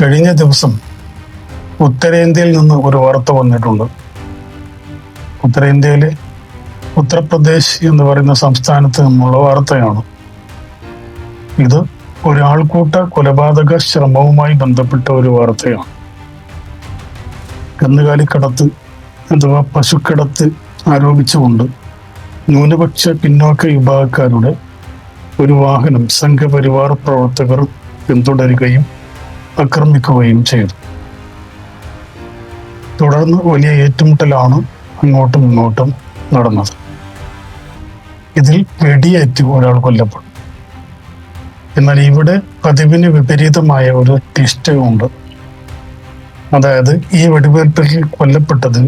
കഴിഞ്ഞ ദിവസം ഉത്തരേന്ത്യയിൽ നിന്ന് ഒരു വാർത്ത വന്നിട്ടുണ്ട്. ഉത്തരേന്ത്യയിലെ ഉത്തർപ്രദേശ് എന്ന് പറയുന്ന സംസ്ഥാനത്ത് നിന്നുള്ള വാർത്തയാണ്. ഇത് ഒരാൾക്കൂട്ട കൊലപാതക ശ്രമവുമായി ബന്ധപ്പെട്ട ഒരു വാർത്തയാണ്. കന്നുകാലിക്കടത്ത് അഥവാ പശുക്കടത്ത് ആരോപിച്ചുകൊണ്ട് ന്യൂനപക്ഷ പിന്നോക്ക വിഭാഗക്കാരുടെ ഒരു വാഹനം സംഘപരിവാർ പ്രവർത്തകർ പിന്തുടരുകയും ആക്രമിക്കുകയും ചെയ്തു. തുടർന്ന് വലിയ ഏറ്റുമുട്ടലാണ് അങ്ങോട്ടും ഇങ്ങോട്ടും നടന്നത്. ഇതിൽ വെടിയേറ്റ് ഒരാൾ കൊല്ലപ്പെട്ടു. എന്നാൽ ഇവിടെ പതിവിന് വിപരീതമായ ഒരു ട്വിസ്റ്റ് അതായത് ഈ വെടിവെയ്പ്പിൽ കൊല്ലപ്പെട്ടത്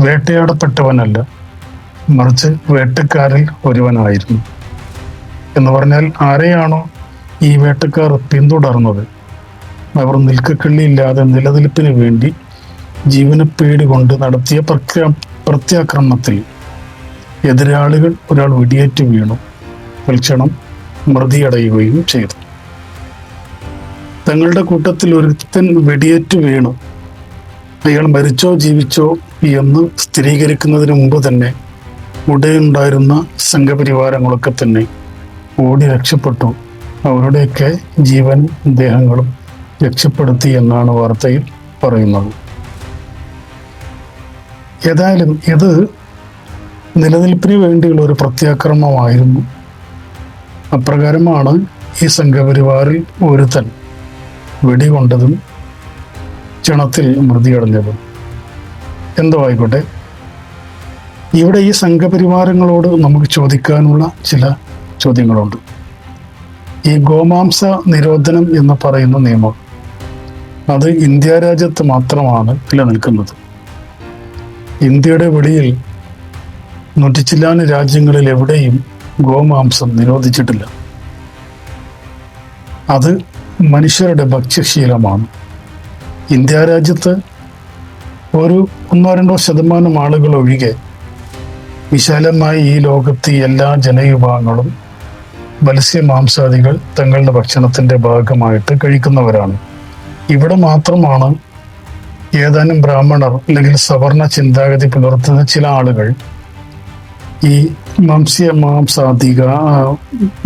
വേട്ടയാടപ്പെട്ടവനല്ല മറിച്ച് വേട്ടക്കാരിൽ ഒരുവനായിരുന്നു. എന്ന് പറഞ്ഞാൽ ആരെയാണോ ഈ വേട്ടക്കാർ പിന്തുടർന്നത് അവർ നിൽക്കക്കള്ളിയില്ലാതെ നിലനിൽപ്പിന് വേണ്ടി ജീവന പേടി കൊണ്ട് നടത്തിയ പ്രത്യാ പ്രത്യാക്രമണത്തിൽ എതിരാളികൾ ഒരാൾ വെടിയേറ്റ് വീണു. തൽക്ഷണം മൃതിയടയുകയും ചെയ്തു. തങ്ങളുടെ കൂട്ടത്തിൽ ഒരുത്തൻ വെടിയേറ്റ് വീണു. അയാൾ മരിച്ചോ ജീവിച്ചോ എന്ന് സ്ഥിരീകരിക്കുന്നതിന് മുമ്പ് തന്നെ ഉടയുണ്ടായിരുന്ന സംഘപരിവാരങ്ങളൊക്കെ തന്നെ ഓടി രക്ഷപ്പെട്ടു. അവരുടെയൊക്കെ ജീവൻ ദേഹങ്ങളും രക്ഷപ്പെടുത്തി എന്നാണ് വാർത്തയിൽ പറയുന്നത്. ഏതായാലും ഇത് നിലനിൽപ്പിന് വേണ്ടിയുള്ള ഒരു പ്രത്യാക്രമമായിരുന്നു. അപ്രകാരമാണ് ഈ സംഘപരിവാറിൽ ഒരുത്തൻ വെടികൊണ്ടതും ക്ഷണത്തിൽ മൃതിയടഞ്ഞതും. എന്തോ ആയിക്കോട്ടെ. ഇവിടെ ഈ സംഘപരിവാരങ്ങളോട് നമുക്ക് ചോദിക്കാനുള്ള ചില ചോദ്യങ്ങളുണ്ട്. ഈ ഗോമാംസ നിരോധനം എന്ന് പറയുന്ന നിയമം അത് ഇന്ത്യ രാജ്യത്ത് മാത്രമാണ് നിലനിൽക്കുന്നത്. ഇന്ത്യയുടെ വെളിയിൽ നൂറ്റിച്ചില്ലാന രാജ്യങ്ങളിൽ എവിടെയും ഗോമാംസം നിരോധിച്ചിട്ടില്ല. അത് മനുഷ്യരുടെ ഭക്ഷ്യശീലമാണ്. ഇന്ത്യ രാജ്യത്ത് ഒരു ഒന്നോ രണ്ടോ ശതമാനം ആളുകൾ ഒഴികെ വിശാലമായി ഈ ലോകത്ത് എല്ലാ ജനവിഭാഗങ്ങളും മത്സ്യമാംസാദികൾ തങ്ങളുടെ ഭക്ഷണത്തിന്റെ ഭാഗമായിട്ട് കഴിക്കുന്നവരാണ്. ഇവിടെ മാത്രമാണ് ഏതാനും ബ്രാഹ്മണർ അല്ലെങ്കിൽ സവർണ ചിന്താഗതി പുലർത്തുന്ന ചില ആളുകൾ ഈ മത്സ്യമാംസാധിക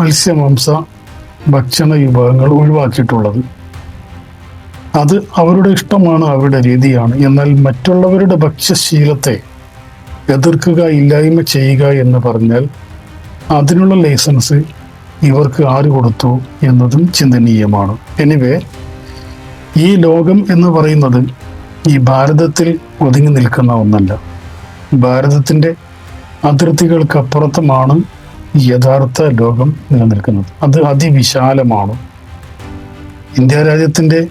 മത്സ്യമാംസ ഭക്ഷണ വിഭാഗങ്ങൾ ഒഴിവാക്കിയിട്ടുള്ളത്. അത് അവരുടെ ഇഷ്ടമാണ് അവരുടെ രീതിയാണ്. എന്നാൽ മറ്റുള്ളവരുടെ ഭക്ഷ്യശീലത്തെ എതിർക്കുക ഇല്ലായ്മ ചെയ്യുക എന്ന് പറഞ്ഞാൽ അതിനുള്ള ലൈസൻസ് ഇവർക്ക് ആര് കൊടുത്തു എന്നതും ചിന്തനീയമാണ്. എനിവേ ഈ ലോകം എന്ന് പറയുന്നത് ഈ ഭാരതത്തിൽ ഒതുങ്ങി നിൽക്കുന്ന ഒന്നല്ല. ഭാരതത്തിന്റെ അതിർത്തികൾക്കപ്പുറത്തുമാണ് യഥാർത്ഥ ലോകം നിലനിൽക്കുന്നത്. അത് അതിവിശാലമാണ്. ഇന്ത്യ രാജ്യത്തിന്റെ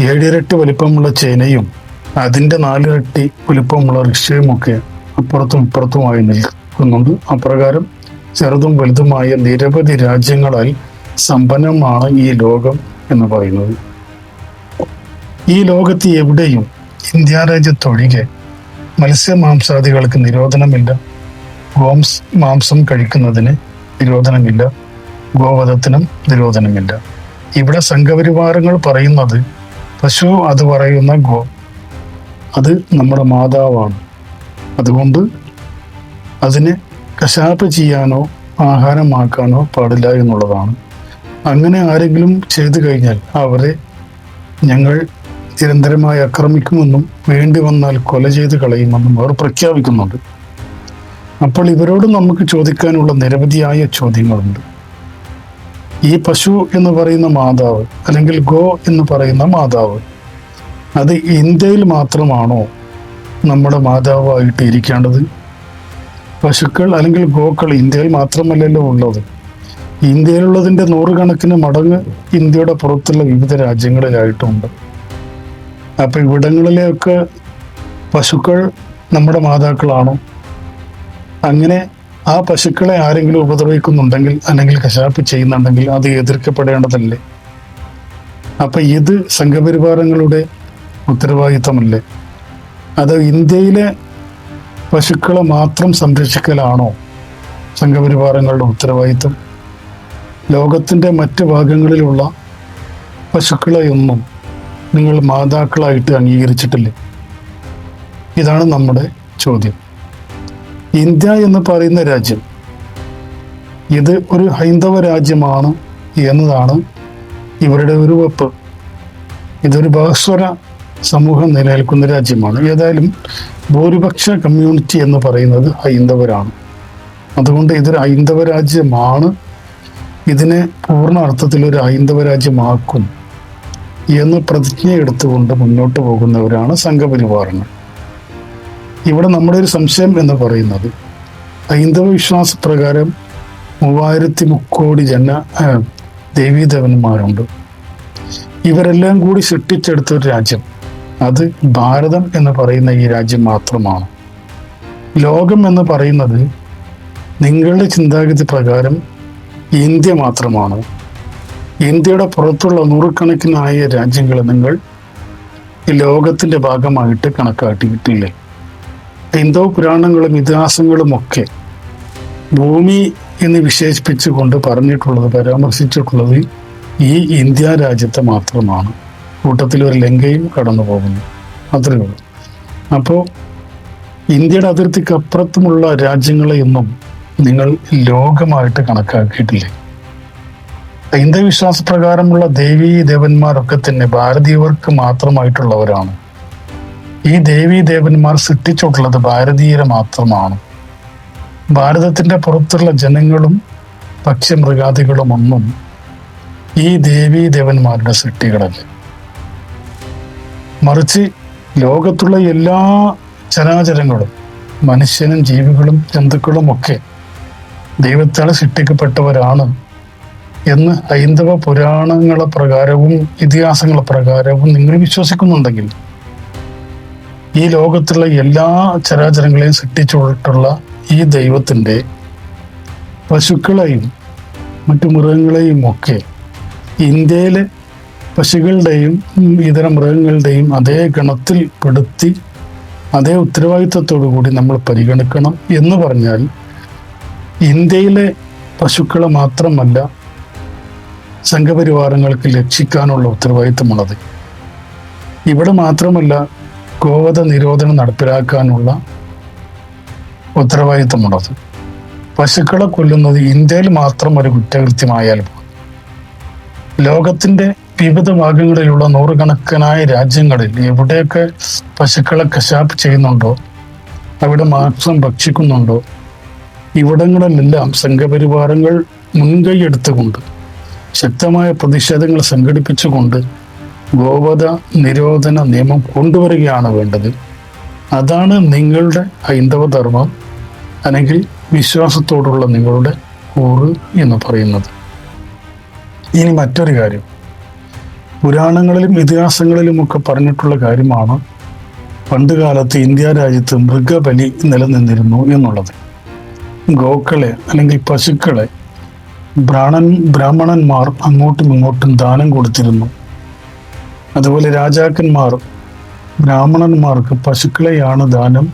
ഏഴിരട്ടി വലിപ്പമുള്ള ചൈനയും അതിന്റെ നാലിരട്ടി വലിപ്പമുള്ള റഷ്യയുമൊക്കെ അപ്പുറത്തും ഇപ്പുറത്തുമായി നിൽക്കുന്നുണ്ട് അപ്രകാരം ചെറുതും വലുതുമായ നിരവധി രാജ്യങ്ങളാൽ സമ്പന്നമാണ് ഈ ലോകം എന്ന് പറയുന്നത്. ഈ ലോകത്ത് എവിടെയും ഇന്ത്യ രാജ്യത്തൊഴികെ മത്സ്യമാംസാദികൾക്ക് നിരോധനമില്ല. ഗോംസ് മാംസം കഴിക്കുന്നതിന് നിരോധനമില്ല. ഗോവധത്തിനും നിരോധനമില്ല. ഇവിടെ സംഘപരിവാരങ്ങൾ പറയുന്നത് പശു അത് പറയുന്ന ഗോ അത് നമ്മുടെ മാതാവാണ്. അതുകൊണ്ട് അതിനെ കശാപ്പ് ചെയ്യാനോ ആഹാരമാക്കാനോ പാടില്ല എന്നുള്ളതാണ്. അങ്ങനെ ആരെങ്കിലും ചെയ്തു കഴിഞ്ഞാൽ അവരെ ഞങ്ങൾ നിരന്തരമായി ആക്രമിക്കുമെന്നും വേണ്ടി വന്നാൽ കൊല ചെയ്ത് കളയുമെന്നും അവർ പ്രഖ്യാപിക്കുന്നുണ്ട്. അപ്പോൾ ഇവരോട് നമുക്ക് ചോദിക്കാനുള്ള നിരവധിയായ ചോദ്യങ്ങളുണ്ട്. ഈ പശു എന്ന് പറയുന്ന മാതാവ് അല്ലെങ്കിൽ ഗോ എന്ന് പറയുന്ന മാതാവ് അത് ഇന്ത്യയിൽ മാത്രമാണോ നമ്മുടെ മാതാവായിട്ട് ഇരിക്കേണ്ടത്? പശുക്കൾ അല്ലെങ്കിൽ ഗോക്കൾ ഇന്ത്യയിൽ മാത്രമല്ലല്ലോ ഉള്ളത്. ഇന്ത്യയിലുള്ളതിന്റെ നൂറുകണക്കിന് മടങ്ങ് ഇന്ത്യയുടെ പുറത്തുള്ള വിവിധ രാജ്യങ്ങളിലായിട്ടുണ്ട്. അപ്പോൾ ഇവിടങ്ങളിലെയൊക്കെ പശുക്കൾ നമ്മുടെ മാതാക്കളാണോ. അങ്ങനെ ആ പശുക്കളെ ആരെങ്കിലും ഉപദ്രവിക്കുന്നുണ്ടെങ്കിൽ അല്ലെങ്കിൽ കശാപ്പ് ചെയ്യുന്നുണ്ടെങ്കിൽ അത് എതിർക്കപ്പെടേണ്ടതല്ലേ? അപ്പം ഇത് സംഘപരിവാരങ്ങളുടെ ഉത്തരവാദിത്തമല്ലേ? അത് ഇന്ത്യയിലെ പശുക്കളെ മാത്രം സംരക്ഷിക്കലാണോ സംഘപരിവാരങ്ങളുടെ ഉത്തരവാദിത്വം? ലോകത്തിന്റെ മറ്റ് ഭാഗങ്ങളിലുള്ള പശുക്കളെയൊന്നും നിങ്ങൾ മാതാക്കളായിട്ട് അംഗീകരിച്ചിട്ടില്ലേ? ഇതാണ് നമ്മുടെ ചോദ്യം. ഇന്ത്യ എന്ന് പറയുന്ന രാജ്യം ഇത് ഒരു ഹൈന്ദവ രാജ്യമാണ് എന്നതാണ് ഇവരുടെ ഒരു വെപ്പ്. ഇതൊരു ബഹസ്വര സമൂഹം നിലനിൽക്കുന്ന രാജ്യമാണ്. ഏതായാലും ഭൂരിപക്ഷ കമ്മ്യൂണിറ്റി എന്ന് പറയുന്നത് ഹൈന്ദവരാണ്. അതുകൊണ്ട് ഇതൊരു ഹൈന്ദവ രാജ്യമാണ്. ഇതിനെ പൂർണ അർത്ഥത്തിൽ ഒരു ഹൈന്ദവ രാജ്യമാക്കും എന്ന് പ്രതിജ്ഞ എടുത്തുകൊണ്ട് മുന്നോട്ട് പോകുന്നവരാണ് സംഘപരിവാറങ്ങൾ ഇവിടെ നമ്മുടെ ഒരു സംശയം എന്ന് പറയുന്നത് ഹൈന്ദവ വിശ്വാസ പ്രകാരം മൂവായിരത്തി മുക്കോടി ജന ദേവീദേവന്മാരുണ്ട്. ഇവരെല്ലാം കൂടി സൃഷ്ടിച്ചെടുത്ത ഒരു രാജ്യം. അത് ഭാരതം എന്ന് പറയുന്ന ഈ രാജ്യം മാത്രമാണ്. ലോകം എന്ന് പറയുന്നത് നിങ്ങളുടെ ചിന്താഗതി പ്രകാരം ഇന്ത്യ മാത്രമാണ്. ഇന്ത്യയുടെ പുറത്തുള്ള നൂറുകണക്കിനായ രാജ്യങ്ങൾ നിങ്ങൾ ലോകത്തിന്റെ ഭാഗമായിട്ട് കണക്കാക്കിയിട്ടില്ലേ? എന്തോ പുരാണങ്ങളും ഇതിഹാസങ്ങളും ഒക്കെ ഭൂമി എന്ന് വിശേഷിപ്പിച്ചുകൊണ്ട് പറഞ്ഞിട്ടുള്ളത് പരാമർശിച്ചിട്ടുള്ളത് ഈ ഇന്ത്യ രാജ്യത്തെ മാത്രമാണ്. കൂട്ടത്തിൽ ഒരു ലങ്കയും കടന്നു പോകുന്നു. അത്രയേ ഉള്ളൂ. അപ്പോൾ ഇന്ത്യയുടെ അതിർത്തിക്ക് അപ്പുറത്തുമുള്ള രാജ്യങ്ങളെയൊന്നും നിങ്ങൾ ലോകമായിട്ട് കണക്കാക്കിയിട്ടില്ലേ? ഹൈന്ദവ വിശ്വാസ പ്രകാരമുള്ള ദേവീ ദേവന്മാരൊക്കെ തന്നെ ഭാരതീയവർക്ക് മാത്രമായിട്ടുള്ളവരാണ്. ഈ ദേവീ ദേവന്മാർ സൃഷ്ടിച്ചിട്ടുള്ളത് ഭാരതീയരെ മാത്രമാണ്. ഭാരതത്തിന്റെ പുറത്തുള്ള ജനങ്ങളും പക്ഷിമൃഗാദികളും ഒന്നും ഈ ദേവീ ദേവന്മാരുടെ സൃഷ്ടികളല്ല. മറിച്ച് ലോകത്തുള്ള എല്ലാ ചരാചരങ്ങളും മനുഷ്യനും ജീവികളും ജന്തുക്കളും ഒക്കെ ദൈവത്താൽ സൃഷ്ടിക്കപ്പെട്ടവരാണ് എന്ന് ഹൈന്ദവ പുരാണങ്ങളെ പ്രകാരവും ഇതിഹാസങ്ങളെ പ്രകാരവും നിങ്ങൾ വിശ്വസിക്കുന്നുണ്ടെങ്കിൽ ഈ ലോകത്തുള്ള എല്ലാ ചരാചരങ്ങളെയും സൃഷ്ടിച്ചിട്ടുള്ള ഈ ദൈവത്തിന്റെ പശുക്കളെയും മറ്റു മൃഗങ്ങളെയും ഒക്കെ ഇന്ത്യയിലെ പശുക്കളുടെയും ഇതര മൃഗങ്ങളുടെയും അതേ ഗണത്തിൽ പെടുത്തി അതേ ഉത്തരവാദിത്വത്തോടു കൂടി നമ്മൾ പരിഗണിക്കണം എന്ന് പറഞ്ഞാൽ ഇന്ത്യയിലെ പശുക്കളെ മാത്രമല്ല സംഘപരിവാരങ്ങൾക്ക് രക്ഷിക്കാനുള്ള ഉത്തരവാദിത്തമുള്ളത് ഇവിടെ മാത്രമല്ല ഗോവധ നിരോധനം നടപ്പിലാക്കാനുള്ള ഉത്തരവാദിത്തമുള്ളത് പശുക്കളെ കൊല്ലുന്നത് ഇന്ത്യയിൽ മാത്രം ഒരു കുറ്റകൃത്യമായാൽ ലോകത്തിന്റെ വിവിധ ഭാഗങ്ങളിലുള്ള നൂറുകണക്കിനായ രാജ്യങ്ങളിൽ എവിടെയൊക്കെ പശുക്കളെ കശാപ്പ് ചെയ്യുന്നുണ്ടോ അവിടെ മാംസം ഭക്ഷിക്കുന്നുണ്ടോ ഇവിടങ്ങളിലെല്ലാം സംഘപരിവാരങ്ങൾ മുൻകൈ എടുത്തുകൊണ്ട് ശക്തമായ പ്രതിഷേധങ്ങൾ സംഘടിപ്പിച്ചുകൊണ്ട് ഗോവധ നിരോധന നിയമം കൊണ്ടുവരികയാണ് വേണ്ടത്. അതാണ് നിങ്ങളുടെ ഹൈന്ദവ ധർമ്മം അല്ലെങ്കിൽ വിശ്വാസത്തോടുള്ള നിങ്ങളുടെ കൂറ് എന്ന് പറയുന്നത്. ഇനി മറ്റൊരു കാര്യം. പുരാണങ്ങളിലും ഇതിഹാസങ്ങളിലും ഒക്കെ പറഞ്ഞിട്ടുള്ള കാര്യമാണ് പണ്ട് കാലത്ത് ഇന്ത്യ രാജ്യത്ത് മൃഗബലി നിലനിന്നിരുന്നു എന്നുള്ളത്. ഗോക്കളെ അല്ലെങ്കിൽ പശുക്കളെ ബ്രാഹ്മണൻ ബ്രാഹ്മണന്മാർ അങ്ങോട്ടും ഇങ്ങോട്ടും ദാനം കൊടുത്തിരുന്നു. അതുപോലെ രാജാക്കന്മാർ ബ്രാഹ്മണന്മാർക്ക് പശുക്കളെയാണ് ദാനം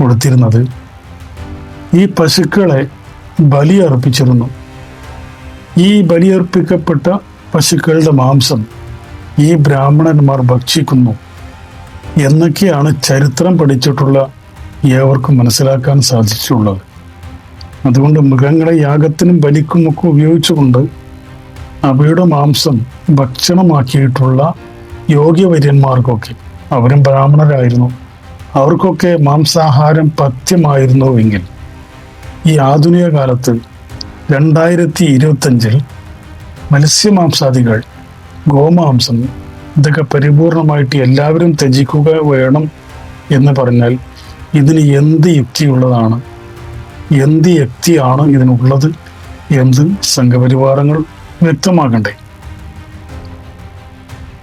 കൊടുത്തിരുന്നത്. ഈ പശുക്കളെ ബലിയർപ്പിച്ചിരുന്നു. ഈ ബലിയർപ്പിക്കപ്പെട്ട പശുക്കളുടെ മാംസം ഈ ബ്രാഹ്മണന്മാർ ഭക്ഷിക്കുന്നു എന്നൊക്കെയാണ് ചരിത്രം പഠിച്ചിട്ടുള്ള ഏവർക്കും മനസ്സിലാക്കാൻ സാധിച്ചിട്ടുള്ളത്. അതുകൊണ്ട് മൃഗങ്ങളെ യാഗത്തിനും ബലിക്കുമൊക്കെ ഉപയോഗിച്ചുകൊണ്ട് അവയുടെ മാംസം ഭക്ഷണമാക്കിയിട്ടുള്ള യോഗ്യവര്യന്മാർക്കൊക്കെ അവരും ബ്രാഹ്മണരായിരുന്നു അവർക്കൊക്കെ മാംസാഹാരം പഥ്യമായിരുന്നുവെങ്കിൽ ഈ ആധുനിക കാലത്ത് രണ്ടായിരത്തി ഇരുപത്തഞ്ചിൽ മത്സ്യമാംസാദികൾ ഗോമാംസം ഇതൊക്കെ പരിപൂർണമായിട്ട് എല്ലാവരും ത്യജിക്കുക വേണം എന്ന് പറഞ്ഞാൽ ഇതിന് എന്ത് യുക്തിയുള്ളതാണ്? എന്ത് യുക്തിയാണ് ഇതിനുള്ളത് എന്ത് സംഘപരിവാരങ്ങൾ വ്യക്തമാക്കണ്ടേ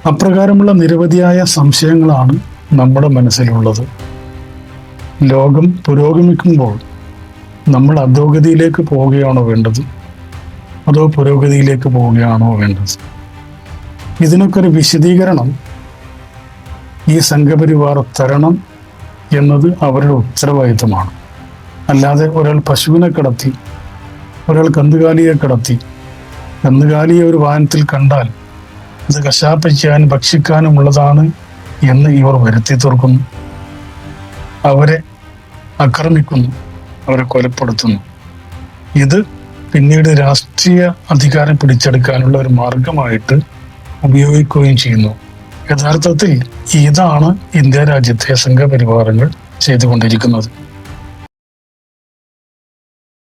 അപ്രകാരമുള്ള നിരവധിയായ സംശയങ്ങളാണ് നമ്മുടെ മനസ്സിലുള്ളത്. ലോകം പുരോഗമിക്കുമ്പോൾ നമ്മൾ അധോഗതിയിലേക്ക് പോവുകയാണോ വേണ്ടത്? അതോ പുരോഗതിയിലേക്ക് പോവുകയാണോ വേണ്ടത്? ഇതിനൊക്കെ ഒരു വിശദീകരണം ഈ സംഘപരിവാർ തരണം എന്നത് അവരുടെ ഉത്തരവാദിത്തമാണ്. അല്ലാതെ ഒരാൾ പശുവിനെ കടത്തി ഒരാൾ കന്നുകാലിയെ കടത്തി കന്നുകാലിയെ ഒരു വാഹനത്തിൽ കണ്ടാൽ അത് കശാപ്പ് ചെയ്യാനും ഭക്ഷിക്കാനും ഉള്ളതാണ് എന്ന് ഇവർ വരുത്തി തീർക്കുന്നു. അവരെ ആക്രമിക്കുന്നു അവരെ കൊലപ്പെടുത്തുന്നു. ഇത് പിന്നീട് രാഷ്ട്രീയ അധികാരം പിടിച്ചെടുക്കാനുള്ള ഒരു മാർഗമായിട്ട് ഉപയോഗിക്കുകയും ചെയ്യുന്നു. യഥാർത്ഥത്തിൽ ഇതാണ് ഇന്ത്യ രാജ്യത്തെ സംഘപരിവാരങ്ങൾ ചെയ്തുകൊണ്ടിരിക്കുന്നത്.